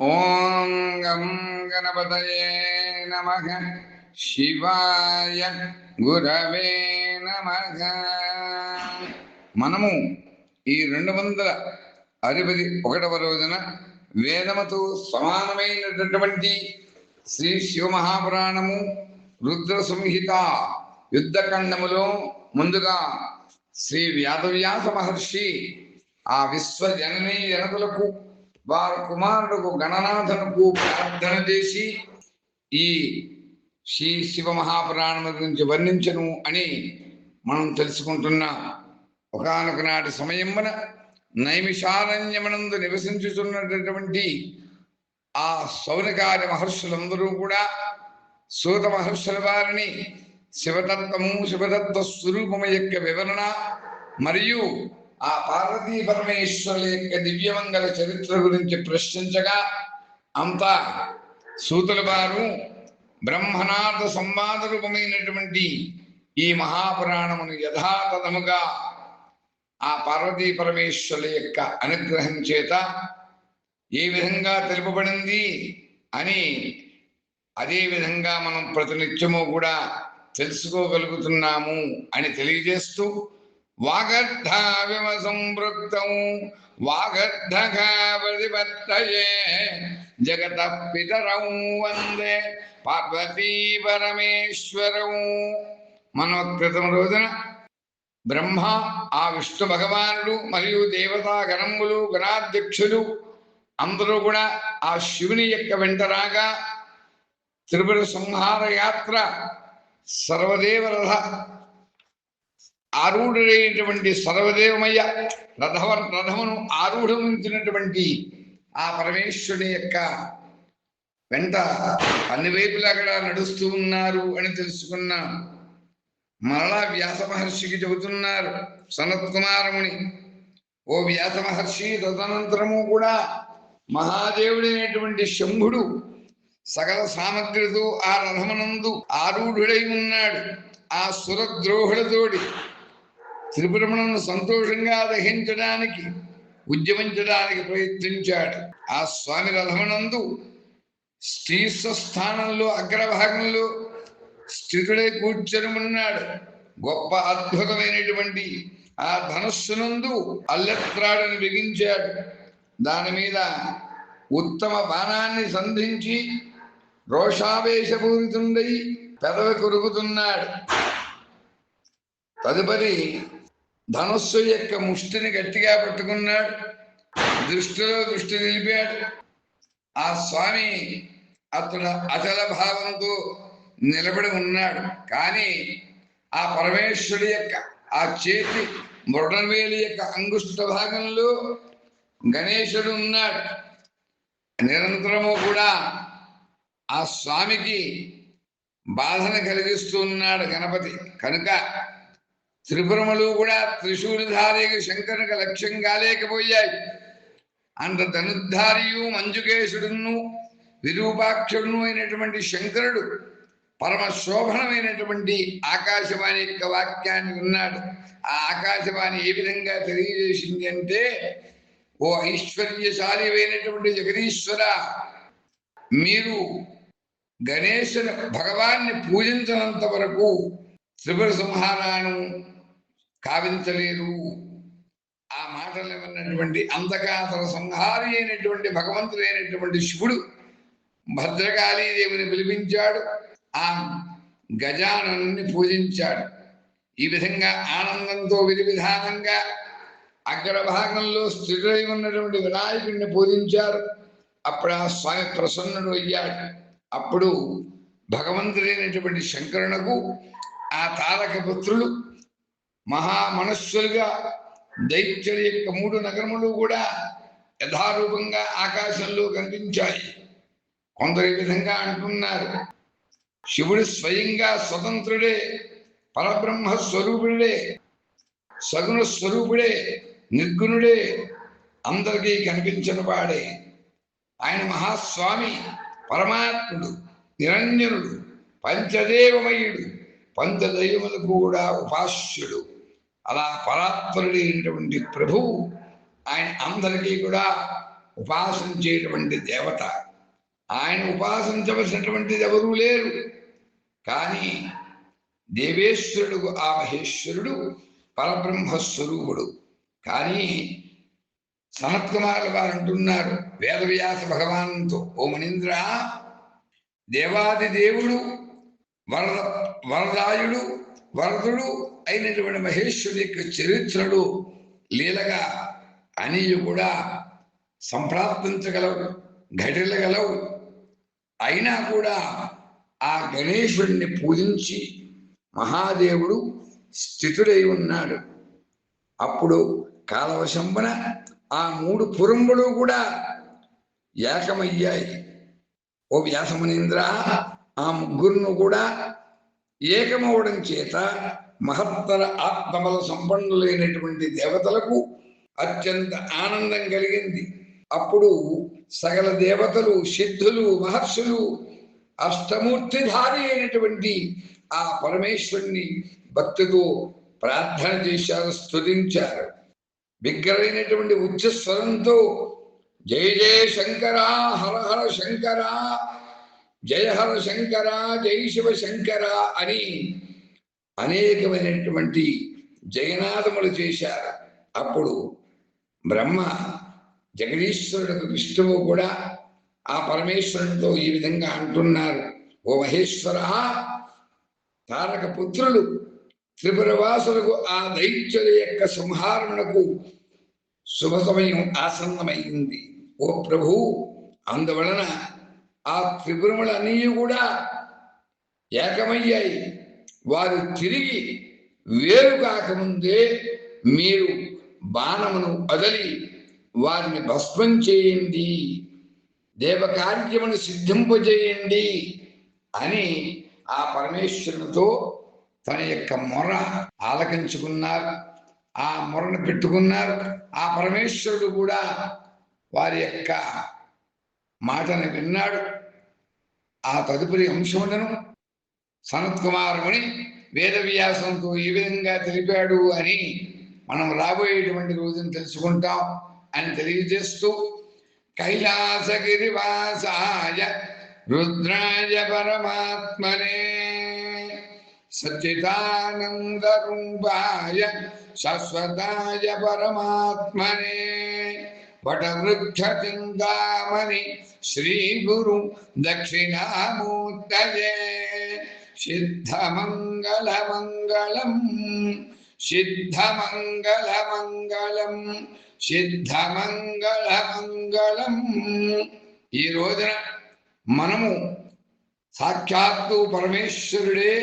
ఓం గం గణపతయే నమ. శివాయ గురవే నమ. మనము ఈ రెండు వందల అరవై ఒకటవ రోజున వేదముతో సమానమైనటువంటి శ్రీ శివమహాపురాణము రుద్ర సంహిత యుద్ధఖండములో ముందుగా శ్రీ వ్యాదవ్యాస మహర్షి ఆ విశ్వ జననీ జనకులకు వారి కుమారుడుకు గణనాథనుకు ప్రార్థన చేసి ఈ శ్రీ శివ మహాపురాణం గురించి వర్ణించను అని మనం తెలుసుకుంటున్నాం ఒకనొక నాటి సమయమున నైమిషారణ్యమనందు నివసించుతున్నటువంటి ఆ సౌనకార్య మహర్షులందరూ కూడా సూత మహర్షుల వారిని శివతత్వము శివతత్వ స్వరూపము యొక్క వివరణ మరియు ఆ పార్వతీ పరమేశ్వరుల యొక్క దివ్యమంగళ చరిత్ర గురించి ప్రశ్నించగా అంతా సూతుల వారు బ్రహ్మనాథ సంవాద రూపమైనటువంటి ఈ మహాపురాణమును యథాతథముగా ఆ పార్వతీ పరమేశ్వరుల యొక్క అనుగ్రహం చేత ఏ విధంగా తెలుపబడింది అని అదే విధంగా మనం ప్రతినిత్యము కూడా తెలుసుకోగలుగుతున్నాము అని తెలియజేస్తూ వాగర్ధావిమ సంపృక్తం వాగర్ధగా ప్రతిపత్తయే జగత పితరం వందే. పార్వతీ పరమేశ్వరం. మనోత్కృతం రోజున బ్రహ్మ ఆ విష్ణు భగవానుడు మరియు దేవతా గణములు గణాధ్యక్షులు అందరూ కూడా ఆ శివుని యొక్క వెంట రాగా త్రిపుర సంహార యాత్ర సర్వదేవరథ ఆరూఢుడైనటువంటి సర్వదేవమయ్య రథవ రథమును ఆరూఢమించినటువంటి ఆ పరమేశ్వరుని యొక్క వెంట అన్ని వైపులా కూడా నడుస్తూ ఉన్నారు అని తెలుసుకున్నాం మరలా వ్యాస మహర్షికి చెబుతున్నారు సనత్ కుమారముని ఓ వ్యాస మహర్షి తదనంతరము కూడా మహాదేవుడైనటువంటి శంభుడు సకల సామగ్రితో ఆ రథమనందు ఆరూఢుడై ఉన్నాడు. ఆ సురద్రోహులతోటి త్రిపురములను సంతోషంగా దహించడానికి ఉద్యమించడానికి ప్రయత్నించాడు. ఆ స్వామి రథమనందు స్థానంలో అగ్రభాగంలో స్థితుడై కూర్చొని ఉన్నాడు గొప్ప అద్భుతమైనటువంటి ఆ ధనుస్సునందు అల్లెత్రాడని బిగించాడు. దాని మీద ఉత్తమ బాణాన్ని సంధించి రోషావేశపూరితుండై పెదవి కొరుకుతున్నాడు. తదుపరి ధనస్సు యొక్క ముష్టిని గట్టిగా పట్టుకున్నాడు. దృష్టిలో దృష్టి నిలిపాడు. ఆ స్వామి అతడు అచల భావంతో నిలబడి ఉన్నాడు. కానీ ఆ పరమేశ్వరుడి యొక్క ఆ చేతి బొడవేలి యొక్క అంగుష్ట భాగంలో గణేశుడు ఉన్నాడు. నిరంతరము కూడా ఆ స్వామికి బాధను కలిగిస్తూ ఉన్నాడు గణపతి. కనుక త్రిపురములు కూడా త్రిశూలిధారికి శంకరునికి లక్ష్యం కాలేకపోయాయి. అంత ధనుద్ధారియు మంజుకేశుడును విరూపాక్షుడును అయినటువంటి శంకరుడు పరమ శోభనమైనటువంటి ఆకాశవాణి యొక్క వాక్యాన్ని ఉన్నాడు ఆ ఆకాశవాణి ఏ విధంగా తెలియజేసింది అంటే ఓ ఐశ్వర్యశాలి అయినటువంటి జగదీశ్వర మీరు గణేశుని భగవాన్ని పూజించినంత వరకు త్రిపుర సంహారాను కావించలేరు ఆ మాటలు విన్నటువంటి అంధకాసర సంహారి అయినటువంటి భగవంతుడైనటువంటి శివుడు భద్రకాళీదేవిని పిలిపించాడు. ఆ గజానన్ని పూజించాడు. ఈ విధంగా ఆనందంతో విధి విధానంగా అగ్రభాగంలో స్థితులై ఉన్నటువంటి వినాయకుడిని పూజించారు. అప్పుడు ఆ స్వామి ప్రసన్నుడు అయ్యాడు. అప్పుడు భగవంతుడైనటువంటి శంకరునకు ఆ తారక పుత్రులు మహామనస్సులుగా దైత్యుల యొక్క మూడు నగరములు కూడా యథారూపంగా ఆకాశంలో కనిపించాయి. కొందరు ఈ విధంగా అంటున్నారు. శివుడు స్వయంగా స్వతంత్రుడే పరబ్రహ్మ స్వరూపుడే సగుణ స్వరూపుడే నిర్గుణుడే అందరికీ కనిపించిన వాడే. ఆయన మహాస్వామి పరమాత్ముడు నిరంజనుడు పంచదేవమయుడు పంచదైవములు కూడా ఉపాస్యుడు. అలా పరాత్పరుడైనటువంటి ప్రభువు ఆయన అందరికీ కూడా ఉపాసించేటువంటి దేవత. ఆయన ఉపాసించవలసినటువంటిది ఎవరూ లేరు. కానీ దేవేశ్వరుడు ఆ మహేశ్వరుడు పరబ్రహ్మస్వరూపుడు. కానీ సనత్కుమారులు వారు అంటున్నారు వేదవ్యాస భగవాన్తో ఓ మునీంద్ర దేవాది దేవుడు వరద వరదాయుడు వరదుడు అయినటువంటి మహేశ్వరి యొక్క చరిత్రలు లీలగా అనియు కూడా సంప్రాప్తించగలవు ఘటిలగలవు. అయినా కూడా ఆ గణేశుడిని పూజించి మహాదేవుడు స్థితుడై ఉన్నాడు. అప్పుడు కాలవశంబన ఆ మూడు పురంబులు కూడా ఏకమయ్యాయి ఓ వ్యాసమునీంద్ర ఆ ముగ్గురును కూడా ఏకమవడం చేత మహత్తర ఆత్మబల సంపన్నులైనటువంటి దేవతలకు అత్యంత ఆనందం కలిగింది. అప్పుడు సకల దేవతలు సిద్ధులు మహర్షులు అష్టమూర్తిధారి అయినటువంటి ఆ పరమేశ్వరుని భక్తితో ప్రార్థన చేశారు స్థుతించారు బిగ్గరైనటువంటి ఉచ్చస్వరంతో జయ జయ శంకరా హర హర శంకరా జయ హర శంకర జై శివ శంకర అని అనేకమైనటువంటి జయనాదములు చేశారు. అప్పుడు బ్రహ్మ జగదీశ్వరుడు విష్ణువు కూడా ఆ పరమేశ్వరుడితో ఈ విధంగా అంటున్నారు. ఓ మహేశ్వర తారక పుత్రులు త్రిపురవాసులకు ఆ దైత్యుల యొక్క సంహారణకు శుభ సమయం ఆసన్నమైంది. ఓ ప్రభు అందువలన ఆ త్రిపురములన్నీ కూడా ఏకమయ్యాయి. వారు తిరిగి వేరు కాకముందే మీరు బాణమును వదలి వారిని భస్మం చేయండి. దేవకార్యమును సిద్ధింపజేయండి అని ఆ పరమేశ్వరునితో తన యొక్క మొర ఆలకించుకున్నారు. ఆ మొరను పెట్టుకున్నారు. ఆ పరమేశ్వరుడు కూడా వారి యొక్క మాటను విన్నాడు. ఆ తదుపరి అంశములను సనత్ కుమారముని వేదవ్యాసంతో ఈ విధంగా తెలిపాడు అని మనం రాబోయేటువంటి రోజును తెలుసుకుంటాం అని తెలియజేస్తూ కైలాసగిరివాసాయ రుద్రాయ పరమాత్మనే సచ్చిదానందరూపాయ శాశ్వతాయ పరమాత్మనే వటవృక్ష చింతామణి శ్రీ గురు దక్షిణామూర్తయే సిద్ధమంగళ మంగళం సిద్ధమంగళ మంగళం సిద్ధమంగళ మంగళం ఈ రోజున మనము సాక్షాత్తు పరమేశ్వరుడే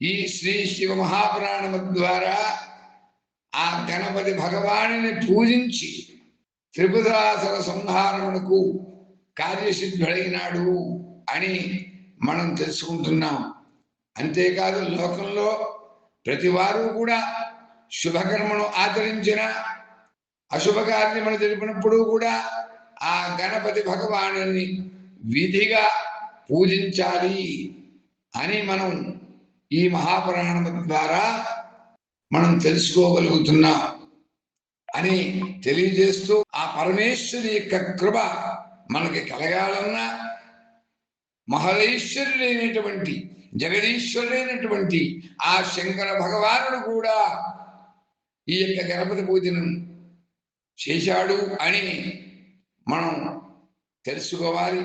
ఈ శ్రీ శివ మహాపురాణము ద్వారా ఆ గణపతి భగవాను పూజించి త్రిపురాసుర సంహారమునకు కార్యసిద్ధుడైనాడు అని మనం తెలుసుకుంటున్నాం. అంతేకాదు లోకంలో ప్రతి వారు కూడా శుభకర్మను ఆచరించిన అశుభ కార్యములు తెలిపినప్పుడు కూడా ఆ గణపతి భగవాను విధిగా పూజించాలి అని మనం ఈ మహాపురాణం ద్వారా మనం తెలుసుకోగలుగుతున్నాం. అని తెలియజేస్తూ ఆ పరమేశ్వరి యొక్క కృప మనకి కలగాలన్నా మహదైశ్వరుడైనటువంటి జగదీశ్వరుడైనటువంటి ఆ శంకర భగవానుడు కూడా ఈ యొక్క గణపతి పూజను చేశాడు అని మనం తెలుసుకోవాలి.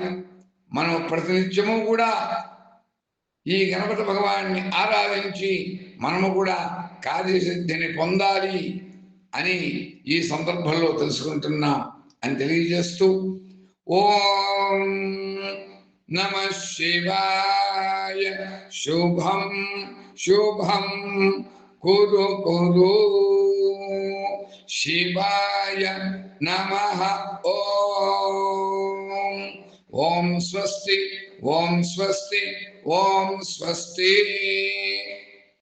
మనం ప్రతినిత్యము కూడా ఈ గణపతి భగవాన్ని ఆరాధించి మనము కూడా కార్యసిద్ధిని పొందాలి. అని ఈ సందర్భంలో తెలుసుకుంటున్నాం అని తెలియజేస్తూ ఓం నమ శివాయ. శుభం శుభం. కురు కురు. శివాయ నమ ఓం. ఓం స్వస్తి ఓం స్వస్తి ఓం స్వస్తి.